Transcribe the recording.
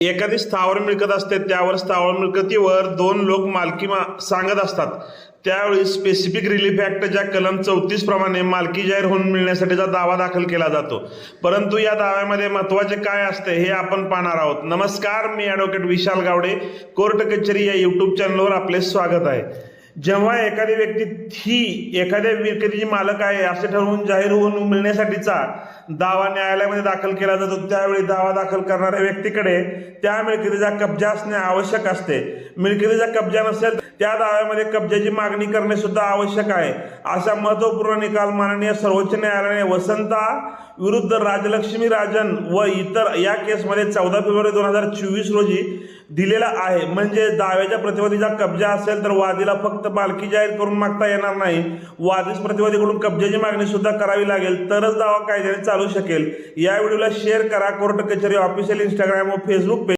एखादी स्थावर मिळकत असते त्यावर स्थावर मिळकतीवर दोन लोक मालकी मा- सांगत असतात. त्यावेळी स्पेसिफिक रिलीफ ऍक्ट ज्या कलम चौतीस प्रमाणे मालकी जाहीर होऊन मिळण्यासाठीचा दावा दाखल केला जातो. परंतु या दाव्यामध्ये महत्त्वाचे काय असते हे आपण पाहणार आहोत. नमस्कार मी ॲडव्होकेट विशाल गावडे. कोर्ट कचेरी या युट्यूब चॅनलवर आपले स्वागत आहे. जेव्हा एखादी व्यक्ती ही एखाद्या मिळकतीची मालक आहे असे ठरवून जाहीर होऊन मिळण्यासाठीचा दावा न्यायालयामध्ये दाखल केला जातो त्यावेळी दावा दाखल करणाऱ्या व्यक्तीकडे त्या मिळकतीचा कब्जा असणे आवश्यक असते. मिळकतीचा कब्जा नसेल त्या दाव्यामध्ये कब्जाची मागणी करणे सुद्धा आवश्यक आहे. असा महत्त्वपूर्ण निकाल माननीय सर्वोच्च न्यायालयाने वसंता विरुद्ध राजलक्ष्मी राजन व इतर या केसमध्ये चौदा फेब्रुवारी दोन हजार चोवीस रोजी दिलेला आहे. म्हणजे दाव्याच्या प्रतिवादीचा कब्जा असेल तर वादीला फक्त मालकी जाहीर करून मागता येणार नाही. वादीस प्रतिवादीकडून कब्जाची मागणी सुद्धा करावी लागेल. तरच दावा कायद्याने चालू शकेल. या व्हिडिओला शेअर करा. कोर्ट कचेरी ऑफिशियल इंस्टाग्राम व फेसबुक पेज